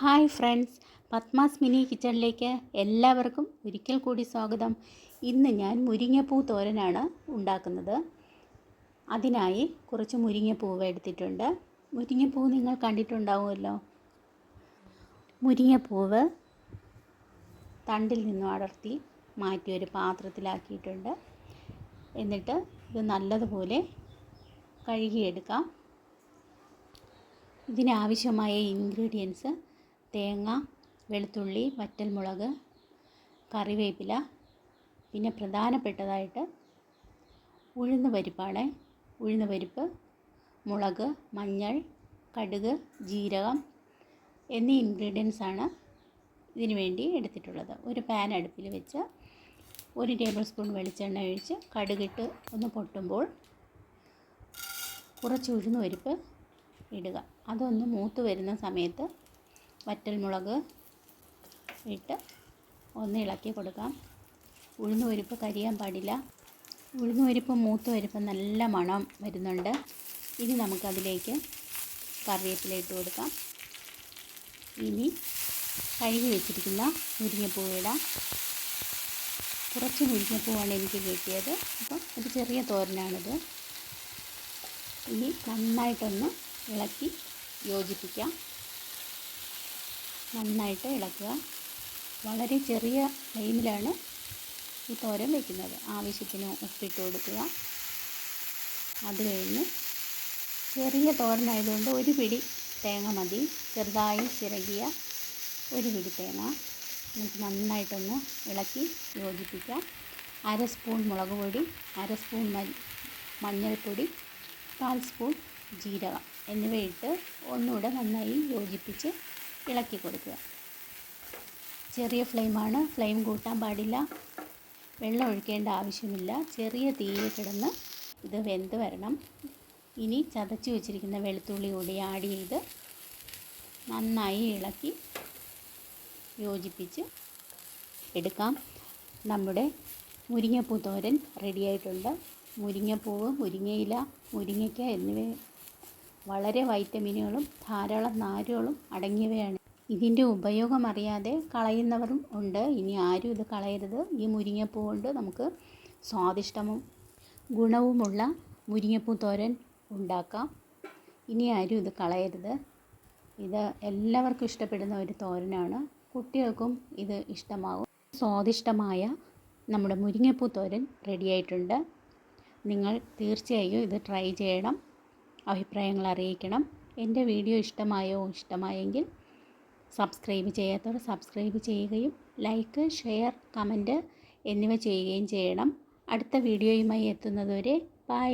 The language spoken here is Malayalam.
ഹായ് ഫ്രണ്ട്സ് പത്മാസ് മിനി കിച്ചണിലേക്ക് എല്ലാവർക്കും ഒരിക്കൽ കൂടി സ്വാഗതം. ഇന്ന് ഞാൻ മുരിങ്ങപ്പൂ തോരനാണ് ഉണ്ടാക്കുന്നത്. അതിനായി കുറച്ച് മുരിങ്ങപ്പൂവ് എടുത്തിട്ടുണ്ട്. മുരിങ്ങപ്പൂ നിങ്ങൾ കണ്ടിട്ടുണ്ടാവുമല്ലോ. മുരിങ്ങപ്പൂവ് തണ്ടിൽ നിന്നും അടർത്തി മാറ്റി ഒരു പാത്രത്തിലാക്കിയിട്ടുണ്ട്. എന്നിട്ട് ഇത് നല്ലതുപോലെ കഴുകിയെടുക്കാം. ഇതിനാവശ്യമായ ഇൻഗ്രീഡിയൻസ് തേങ്ങ വെളുത്തുള്ളി വറ്റൽമുളക് കറിവേപ്പില പിന്നെ പ്രധാനപ്പെട്ടതായിട്ട് ഉഴുന്ന് പരിപ്പാണ്. ഉഴുന്ന് പരിപ്പ് മുളക് മഞ്ഞൾ കടുക് ജീരകം എന്നീ ഇൻഗ്രീഡിയൻസ് ആണ് ഇതിനു വേണ്ടി എടുത്തിട്ടുള്ളത്. ഒരു പാൻ അടുപ്പിൽ വെച്ച് ഒരു ടേബിൾ സ്പൂൺ വെളിച്ചെണ്ണ ഒഴിച്ച് കടുകിട്ട് ഒന്ന് പൊട്ടുമ്പോൾ കുറച്ച് ഉഴുന്ന് പരിപ്പ് ഇടുക. അതൊന്ന് മൂത്ത് വരുന്ന സമയത്ത് വറ്റൽമുളക് ഇട്ട് ഒന്ന് ഇളക്കി കൊടുക്കാം. ഉഴുന്ന് പരിപ്പ് കരിയാൻ പാടില്ല. ഉഴുന്ന് പരിപ്പ് മൂത്ത് പരിപ്പ് നല്ല മണം വരുന്നുണ്ട്. ഇനി നമുക്കതിലേക്ക് കറിവേപ്പില ഇട്ട് കൊടുക്കാം. ഇനി കഴുകി വെച്ചിരിക്കുന്ന മുരിങ്ങപ്പൂവ് ഇടാം കുറച്ച് മുരിങ്ങപ്പൂവാണ് എനിക്ക് കിട്ടിയത്. അപ്പം ഒരു ചെറിയ തോരനാണിത്. ഇനി നന്നായിട്ടൊന്ന് ഇളക്കി യോജിപ്പിക്കാം. നന്നായിട്ട് ഇളക്കുക. വളരെ ചെറിയ ഫ്ലെയിമിലാണ് ഈ തോരൻ വയ്ക്കുന്നത് ആവശ്യത്തിന് ഉപ്പിട്ട് കൊടുക്കുക. അത് കഴിഞ്ഞ് ചെറിയ തോരനായതുകൊണ്ട് ഒരു പിടി തേങ്ങ മതി. ചെറുതായി ചിരകിയ ഒരു പിടി തേങ്ങ. നമുക്ക് നന്നായിട്ടൊന്ന് ഇളക്കി യോജിപ്പിക്കാം അര സ്പൂൺ മുളക് പൊടി അര സ്പൂൺ മഞ്ഞൾപ്പൊടി കാൽ സ്പൂൺ ജീരകം എന്നിവയിട്ട് ഒന്നുകൂടെ നന്നായി യോജിപ്പിച്ച് ഇളക്കി കൊടുക്കുക. ചെറിയ ഫ്ലെയിമാണ്. ഫ്ലെയിം കൂട്ടാൻ പാടില്ല. വെള്ളം ഒഴിക്കേണ്ട ആവശ്യമില്ല. ചെറിയ തീയിൽ കിടന്ന് ഇത് വെന്ത് വരണം. ഇനി ചതച്ച് വെച്ചിരിക്കുന്ന വെളുത്തുള്ളി കൂടി ആഡ് ചെയ്ത് നന്നായി ഇളക്കി യോജിപ്പിച്ച് എടുക്കാം. നമ്മുടെ മുരിങ്ങപ്പൂ തോരൻ റെഡിയായിട്ടുണ്ട് മുരിങ്ങപ്പൂവ് മുരിങ്ങയില മുരിങ്ങയ്ക്ക എന്നിവ വളരെ വൈറ്റമിനുകളും ധാരാളം നാരുകളും അടങ്ങിയവയാണ്. ഇതിന്റെ ഉപയോഗം അറിയാതെ കളയുന്നവരും ഉണ്ട്. ഇനി ആരും ഇത് കളയരുത്. ഈ മുരിങ്ങപ്പൂ കൊണ്ട് നമുക്ക് സ്വാദിഷ്ടവും ഗുണവുമുള്ള മുരിങ്ങപ്പൂ തോരൻ ഉണ്ടാക്കാം. ഇനി ആരും ഇത് കളയരുത്. ഇത് എല്ലാവർക്കും ഇഷ്ടപ്പെടുന്ന ഒരു തോരനാണ്. കുട്ടികൾക്കും ഇത് ഇഷ്ടമാകും സ്വാദിഷ്ടമായ നമ്മുടെ മുരിങ്ങപ്പൂ തോരൻ റെഡിയായിട്ടുണ്ട് നിങ്ങൾ തീർച്ചയായും ഇത് ട്രൈ ചെയ്യണം. അഭിപ്രായങ്ങൾ അറിയിക്കണം. എന്റെ വീഡിയോ ഇഷ്ടമായോ? ഇഷ്ടമായെങ്കിൽ സബ്സ്ക്രൈബ് ചെയ്യാത്തവർ സബ്സ്ക്രൈബ് ചെയ്യുകയും ലൈക്ക് ഷെയർ കമന്റ് എന്നിവ ചെയ്യുകയും ചെയ്യണം. അടുത്ത വീഡിയോയുമായി എത്തുന്നതുവരെ ബൈ.